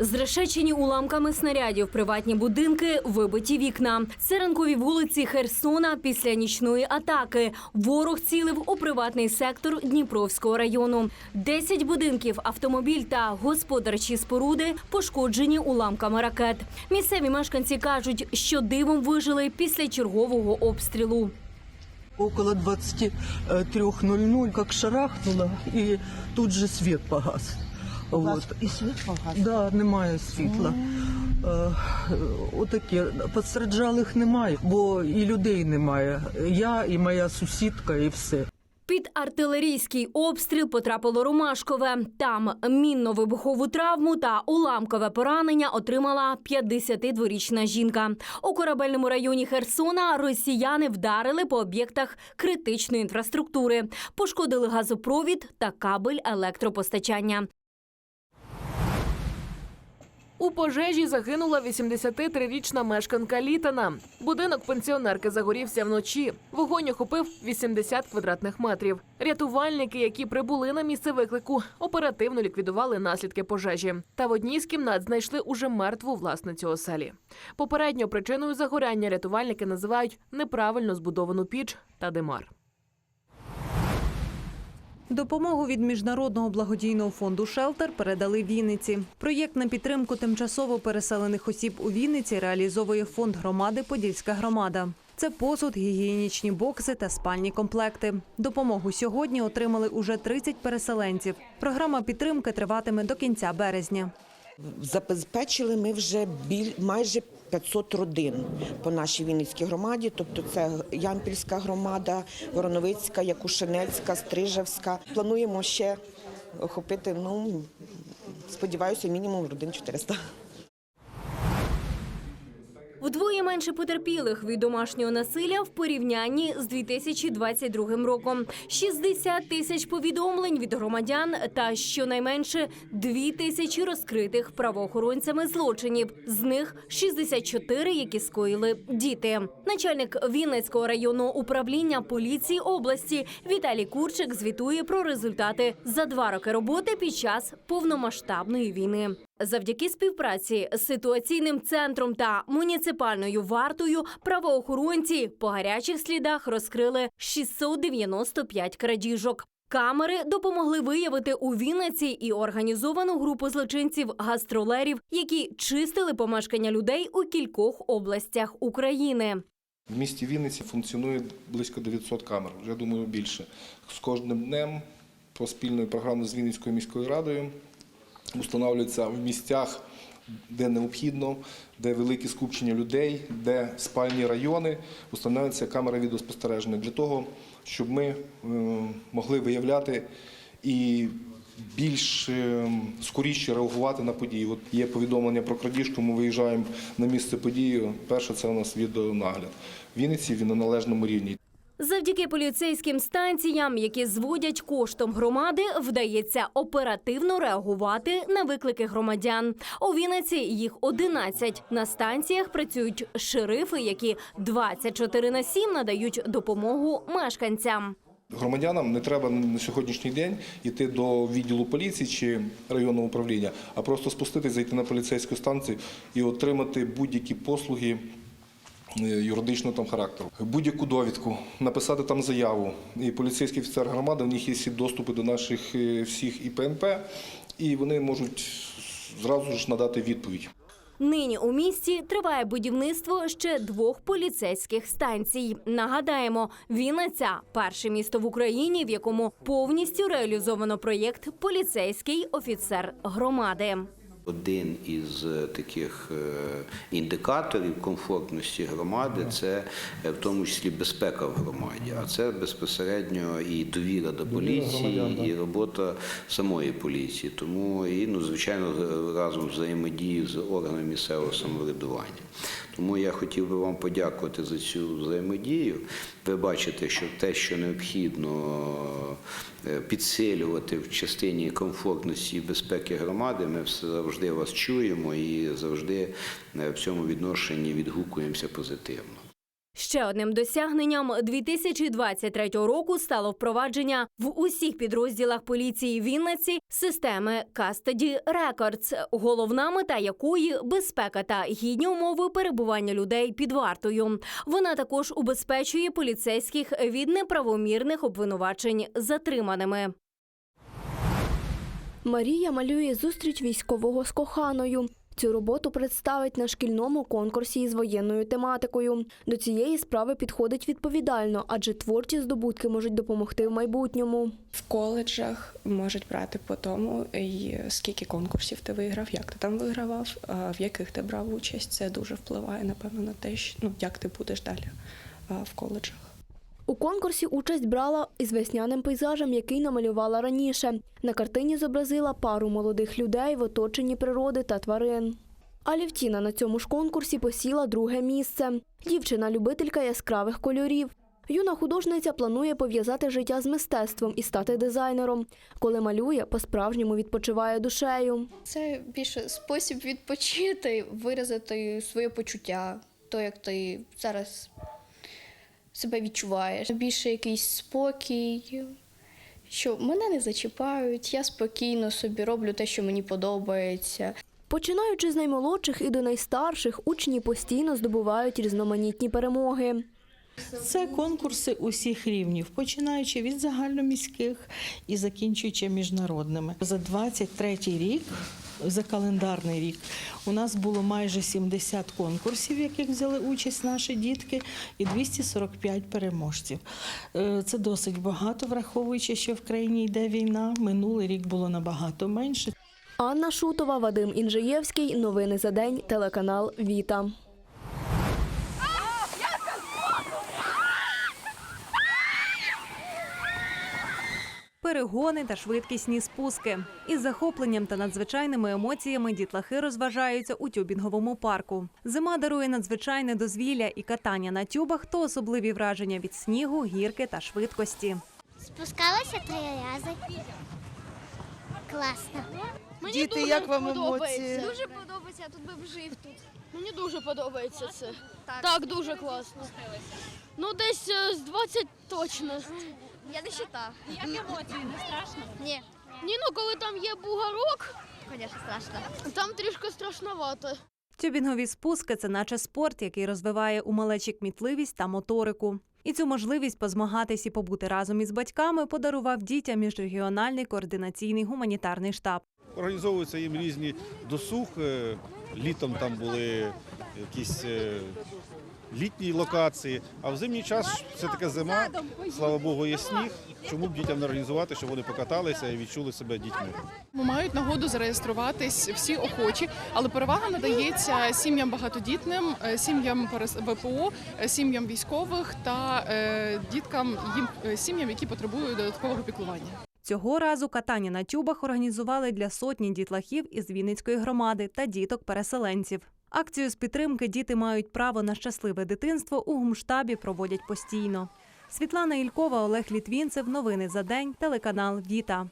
Зрешечені уламками снарядів приватні будинки, вибиті вікна. Це ранкові вулиці Херсона після нічної атаки. Ворог цілив у приватний сектор Дніпровського району. Десять будинків, автомобіль та господарчі споруди пошкоджені уламками ракет. Місцеві мешканці кажуть, що дивом вижили після чергового обстрілу. Около 23.00 как шарахнуло, и тут же свет погас. Вот. І світ погас. Да, немає світла. Е, Отаке. Постраждалих немає, бо і людей немає. Я і моя сусідка, і все. Під артилерійський обстріл потрапило Ромашкове. Там мінно-вибухову травму та уламкове поранення отримала 52-річна жінка. У корабельному районі Херсона росіяни вдарили по об'єктах критичної інфраструктури, пошкодили газопровід та кабель електропостачання. У пожежі загинула 83-річна мешканка Літана. Будинок пенсіонерки загорівся вночі. Вогонь охопив 80 квадратних метрів. Рятувальники, які прибули на місце виклику, оперативно ліквідували наслідки пожежі. Та в одній з кімнат знайшли уже мертву власницю оселі. Попередньо причиною загоряння рятувальники називають неправильно збудовану піч та димар. Допомогу від міжнародного благодійного фонду Шелтер передали Вінниці. Проєкт на підтримку тимчасово переселених осіб у Вінниці реалізовує фонд громади Подільська громада. Це посуд, гігієнічні бокси та спальні комплекти. Допомогу сьогодні отримали уже 30 переселенців. Програма підтримки триватиме до кінця березня. Забезпечили ми вже біль майже 500 родин по нашій Вінницькій громаді. Тобто це Ямпільська громада, Вороновицька, Якушинецька, Стрижевська. Плануємо ще охопити, ну сподіваюся, мінімум родин 400. Менше потерпілих від домашнього насилля в порівнянні з 2022 роком. 60 тисяч повідомлень від громадян та щонайменше 2 тисячі розкритих правоохоронцями злочинів. З них 64, які скоїли діти. Начальник Вінницького районного управління поліції області Віталій Курчик звітує про результати за два роки роботи під час повномасштабної війни. Завдяки співпраці з ситуаційним центром та муніципальною вартою правоохоронці по гарячих слідах розкрили 695 крадіжок. Камери допомогли виявити у Вінниці і організовану групу злочинців гастролерів, які чистили помешкання людей у кількох областях України. В місті Вінниці функціонує близько 900 камер, вже думаю більше. З кожним днем по спільної програми з Вінницькою міською радою встановлюється в місцях, де необхідно, де великі скупчення людей, де спальні райони, встановлюються камери відеоспостереження для того, щоб ми е, могли виявляти і більш е, скоріше реагувати на події. От є повідомлення про крадіжку, ми виїжджаємо на місце події. Перше це у нас відеонагляд. В Вінниці він на належному рівні. Завдяки поліцейським станціям, які зводять коштом громади, вдається оперативно реагувати на виклики громадян. У Вінниці їх 11. На станціях працюють шерифи, які 24 на 7 надають допомогу мешканцям. Громадянам не треба на сьогоднішній день йти до відділу поліції чи районного управління, а просто спуститись, зайти на поліцейську станцію і отримати будь-які послуги юридичного там характеру, будь-яку довідку, написати там заяву. І поліцейський офіцер громади, в них є всі доступи до наших е, всіх ІПНП, і вони можуть зразу ж надати відповідь. Нині у місті триває будівництво ще двох поліцейських станцій. Нагадаємо, Вінниця – перше місто в Україні, в якому повністю реалізовано проєкт Поліцейський офіцер громади. Один із е, таких е, індикаторів комфортності громади це е, в тому числі безпека в громаді, а це безпосередньо і довіра до поліції, і робота самої поліції. Тому і ну звичайно разом взаємодії з органами місцевого самоврядування. Тому я хотів би вам подякувати за цю взаємодію. Ви бачите, що те, що необхідно е, підсилювати в частині комфортності і безпеки громади, ми завжди вас чуємо і завжди е, в цьому відношенні відгукуємося позитивно. Ще одним досягненням 2023 року стало впровадження в усіх підрозділах поліції Вінниці системи Custody Records, головна мета якої безпека та гідні умови перебування людей під вартою. Вона також убезпечує поліцейських від неправомірних обвинувачень затриманими. Марія малює зустріч військового з коханою. Цю роботу представить на шкільному конкурсі із воєнною тематикою. До цієї справи підходить відповідально, адже творчі здобутки можуть допомогти в майбутньому. В коледжах можуть брати по тому, скільки конкурсів ти виграв, як ти там вигравав, в яких ти брав участь. Це дуже впливає, напевно, на те, що, ну, як ти будеш далі в коледжах. У конкурсі участь брала із весняним пейзажем, який намалювала раніше. На картині зобразила пару молодих людей в оточенні природи та тварин. Алівтіна на цьому ж конкурсі посіла друге місце. Дівчина любителька яскравих кольорів. Юна художниця планує пов'язати життя з мистецтвом і стати дизайнером. Коли малює, по-справжньому відпочиває душею. Це більше спосіб відпочити, виразити своє почуття, то як ти зараз себе відчуваєш. Більше якийсь спокій, що мене не зачіпають, я спокійно собі роблю те, що мені подобається. Починаючи з наймолодших і до найстарших, учні постійно здобувають різноманітні перемоги. Це конкурси усіх рівнів, починаючи від загальноміських і закінчуючи міжнародними. За 23 рік, за календарний рік, у нас було майже 70 конкурсів, в яких взяли участь наші дітки, і 245 переможців. Е, Це досить багато, враховуючи, що в країні йде війна. Минулий рік було набагато менше. Анна Шутова, Вадим Інжиєвський. Новини за день. Телеканал Віта. Перегони та швидкісні спуски. Із захопленням та надзвичайними емоціями дітлахи розважаються у тюбінговому парку. Зима дарує надзвичайне дозвілля і катання на тюбах то особливі враження від снігу, гірки та швидкості. Спускалася три рази. Класно. Діти, як вам емоції? Дуже подобається, я тут би жив тут. Мені дуже подобається це. Так, дуже класно. Ну, десь е, з 20 точно. Я не вважаю. Як емоції, не страшно? Ні. Ні, ну коли там є бугорок, Звісно, страшно. там трішки страшновато. Тюбінгові спуски це наче спорт, який розвиває у малечі кмітливість та моторику. І цю можливість позмагатись і побути разом із батьками подарував дітям міжрегіональний координаційний гуманітарний штаб. Організовуються їм різні досуг. е, Літом там були якісь е, літні локації, а в зимній час це така зима, слава Богу, є сніг. Чому б дітям не організувати, щоб вони покаталися і відчули себе дітьми? Мають нагоду зареєструватись всі охочі, але перевага надається сім'ям багатодітним, е, сім'ям перес- ВПО, е, сім'ям військових та е, діткам їм сім'ям, які потребують додаткового піклування. Цього разу катання на тюбах організували для сотні дітлахів із Вінницької громади та діток-переселенців. Акцію з підтримки діти мають право на щасливе дитинство у гумштабі проводять постійно. Світлана Ількова, Олег Літвінцев. Новини за день. Телеканал Віта.